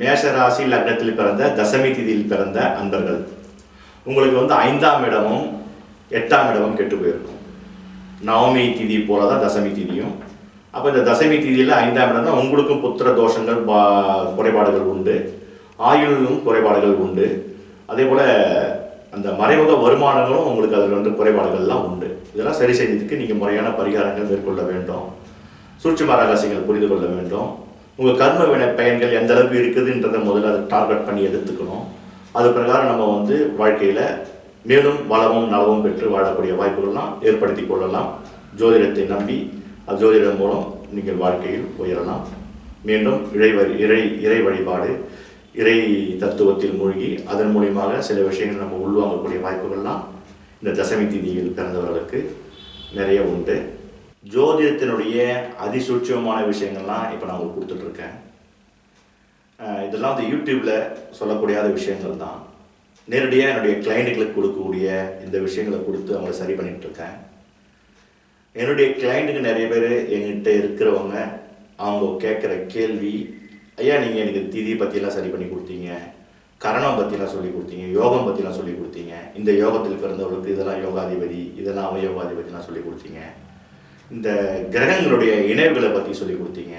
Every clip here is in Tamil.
மேஷராசி லக்னத்தில் பிறந்த தசமி திதியில் பிறந்த அன்பர்கள். உங்களுக்கு வந்து ஐந்தாம் இடமும் எட்டாம் இடமும் கெட்டு போயிருக்கும். நவமி திதி போல தான் தசமி திதியும். அப்போ இந்த தசமி திதியில் ஐந்தாம் இடம் தான் உங்களுக்கும் புத்திர தோஷங்கள் பா குறைபாடுகள் உண்டு. ஆயுளும் குறைபாடுகள் உண்டு. அதே போல் அந்த மறைமுக வருமானங்களும் உங்களுக்கு அதில் வந்து குறைபாடுகள்லாம் உண்டு. இதெல்லாம் சரி செய்யறதுக்கு நீங்கள் முறையான பரிகாரங்கள் மேற்கொள்ள வேண்டும். சூட்சும ரகசியங்கள் புரிந்து கொள்ள வேண்டும். உங்கள் கர்ம வினை பயன்கள் எந்த அளவுக்கு இருக்குதுன்றதை முதல்ல அதை டார்கெட் பண்ணி எடுத்துக்கணும். அது பிரகாரம் நம்ம வந்து வாழ்க்கையில் மேலும் வளமும் நலமும் பெற்று வாழக்கூடிய வாய்ப்புகள்லாம் ஏற்படுத்தி கொள்ளலாம். ஜோதிடத்தை நம்பி அஜோதிடம் ஜோதிடம் மூலம் நீங்கள் வாழ்க்கையில் உயரலாம். மீண்டும் இறை வழி- இறை இறை வழிபாடு இறை தத்துவத்தில் மூழ்கி அதன் மூலியமாக சில விஷயங்கள் நம்ம உள்வாங்கக்கூடிய வாய்ப்புகள்லாம் இந்த தசமி திதியில் பிறந்தவர்களுக்கு நிறைய உண்டு. ஜோதிடத்தினுடைய அதிசூட்சமான விஷயங்கள்லாம் இப்போ நான் உங்களுக்கு கொடுத்துட்ருக்கேன். இதெல்லாம் வந்து யூடியூப்பில் சொல்லக்கூடியாத விஷயங்கள் தான். நேரடியாக என்னுடைய கிளைண்ட்டுகளுக்கு கொடுக்கக்கூடிய இந்த விஷயங்களை கொடுத்து அவங்கள சரி பண்ணிட்டு இருக்கேன் என்னுடைய கிளைண்ட்டுக்கு நிறைய பேர் என்கிட்ட இருக்கிறவங்க அவங்க கேட்குற கேள்வி ஐயா நீங்கள் எனக்கு திதி பற்றியெல்லாம் சரி பண்ணி கொடுத்தீங்க. கரணம் பற்றிலாம் சொல்லி கொடுத்தீங்க. யோகம் பற்றிலாம் சொல்லி கொடுத்தீங்க. இந்த யோகத்தில் பிறந்தவர்களுக்கு இதெல்லாம் யோகாதிபதி இதெல்லாம் அவயோகாதிபதிலாம் சொல்லி கொடுத்தீங்க. இந்த கிரகங்களுடைய இணைவுகளை பற்றி சொல்லி கொடுத்தீங்க.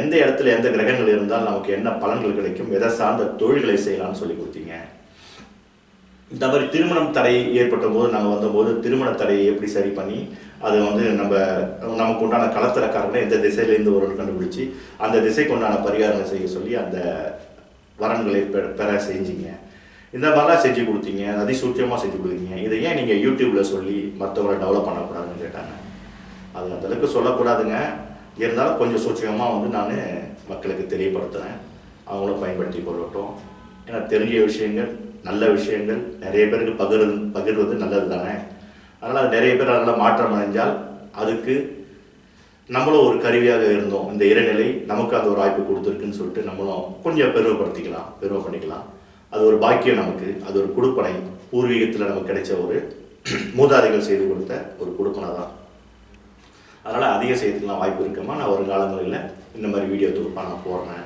எந்த இடத்துல எந்த கிரகங்கள் இருந்தால் நமக்கு என்ன பலன்கள் கிடைக்கும் எதை சார்ந்த தொழில்களை செய்யலாம்னு சொல்லி கொடுத்தீங்க. இந்த மாதிரி திருமணம் தடை ஏற்பட்ட போது நாங்கள் வந்தபோது திருமண தடையை எப்படி சரி பண்ணி அது வந்து நம்ம நமக்கு உண்டான கலத்தரக்காரங்களை எந்த திசையிலேருந்து ஒரு கண்டுபிடிச்சி அந்த திசைக்கு உண்டான பரிகாரங்களை செய்ய சொல்லி அந்த வரன்களை பெற பெற செஞ்சீங்க. இந்த மாதிரிலாம் செஞ்சு கொடுத்தீங்க அதிசூட்சியமாக செஞ்சு கொடுத்தீங்க. இதை ஏன் நீங்கள் யூடியூப்பில் சொல்லி மற்றவங்களை டெவலப் பண்ணக்கூடாதுன்னு கேட்டாங்க. அது அந்த அளவுக்கு சொல்லக்கூடாதுங்க. இருந்தாலும் கொஞ்சம் சூட்சமாக வந்து நான் மக்களுக்கு தெரியப்படுத்துகிறேன் அவங்களும் பயன்படுத்தி கொள்ளட்டும். ஏன்னா தெரிஞ்ச விஷயங்கள் நல்ல விஷயங்கள் நிறைய பேருக்கு பகிர் பகிர்வது நல்லது தானே? அதனால் நிறைய பேர் அதெல்லாம் மாற்றம் அடைஞ்சால் அதுக்கு நம்மளும் ஒரு கருவியாக இருந்தோம். இந்த இறைநிலை நமக்கு அந்த ஒரு வாய்ப்பு கொடுத்துருக்குன்னு சொல்லிட்டு நம்மளும் கொஞ்சம் பெருமைப்படுத்திக்கலாம் பெருமை பண்ணிக்கலாம். அது ஒரு பாக்கியம் நமக்கு. அது ஒரு கொடுப்பனை பூர்வீகத்தில் நமக்கு கிடைச்ச ஒரு மூதாதைகள் செய்து கொடுத்த ஒரு கொடுப்பனை தான் அதனால் அதிக செய்யறதுக்குலாம் வாய்ப்பு இருக்குமா? நான் ஒரு காலங்களில் இந்த மாதிரி வீடியோ தொகுப்பாக நான் போடுறேன்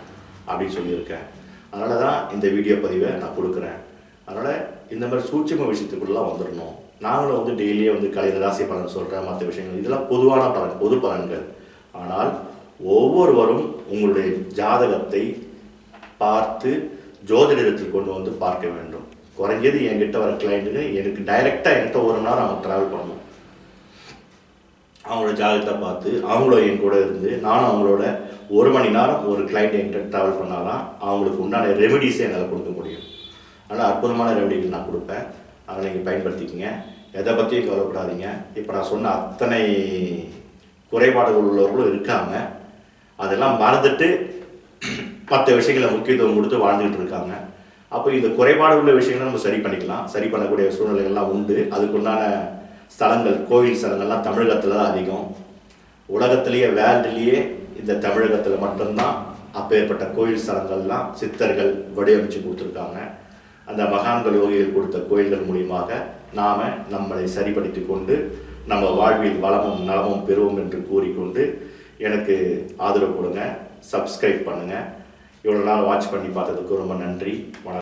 அப்படின்னு சொல்லியிருக்கேன். அதனால தான் இந்த வீடியோ பதிவை நான் கொடுக்குறேன். அதனால் இந்த மாதிரி சூட்சம விஷயத்துக்குள்ளெலாம் வந்துடணும். நாங்களும் வந்து டெய்லியே வந்து கலைஞர் ராசி பலன் சொல்கிறேன் மற்ற விஷயங்கள். இதெல்லாம் பொதுவான பலன் பொது பலன்கள். ஆனால் ஒவ்வொருவரும் உங்களுடைய ஜாதகத்தை பார்த்து ஜோதிடத்தில் கொண்டு வந்து பார்க்க வேண்டும். குறைஞ்சது என்கிட்ட வர கிளைண்ட்டுக்கு எனக்கு டைரெக்டாக என்கிட்ட ஒரு நேரம் அவங்க ட்ராவல் பண்ணணும். அவங்களோட ஜாதகத்தை பார்த்து அவங்களும் என் கூட இருந்து நானும் அவங்களோட ஒரு மணி நேரம் ஒரு கிளைண்ட் என்கிட்ட ட்ராவல் பண்ணாதான் அவங்களுக்கு உண்டான ரெமெடிஸை என்னால் கொடுக்க முடியும். ஆனால் அற்புதமான ரெமெடிகள் நான் கொடுப்பேன். அதை நீங்கள் பயன்படுத்திக்கங்க. எதை பற்றியும் கவலைப்படாதீங்க. இப்போ நான் சொன்ன அத்தனை குறைபாடுகள் உள்ளவர்களும் இருக்காங்க. அதெல்லாம் மறந்துட்டு மற்ற விஷயங்களை முக்கியத்துவம் கொடுத்து வாழ்ந்துகிட்டு இருக்காங்க. அப்போ இந்த குறைபாடு உள்ள விஷயங்களை நம்ம சரி பண்ணிக்கலாம். சரி பண்ணக்கூடிய சூழ்நிலைகள்லாம் உண்டு. அதுக்குண்டான ஸ்தலங்கள் கோயில் ஸ்தலங்கள்லாம் தமிழகத்தில் தான் அதிகம். உலகத்திலேயே வேர்ல்டுலேயே இந்த தமிழகத்தில் மட்டும்தான் அப்பேற்பட்ட கோயில் ஸ்தலங்கள்லாம் சித்தர்கள் வடிவமைச்சு கொடுத்துருக்காங்க. அந்த மகான்கள் யோகிகள் கொடுத்த கோயில்கள் மூலியமாக நாம் நம்மளை சரிப்படுத்தி கொண்டு நம்ம வாழ்வில் வளமும் நலமும் பெறுவோம் என்று கூறிக்கொண்டு எனக்கு ஆதரவு கொடுங்க சப்ஸ்கிரைப் பண்ணுங்கள் இவ்வளோ நாள் வாட்ச் பண்ணி பார்த்ததுக்கு ரொம்ப நன்றி. வணக்கம்.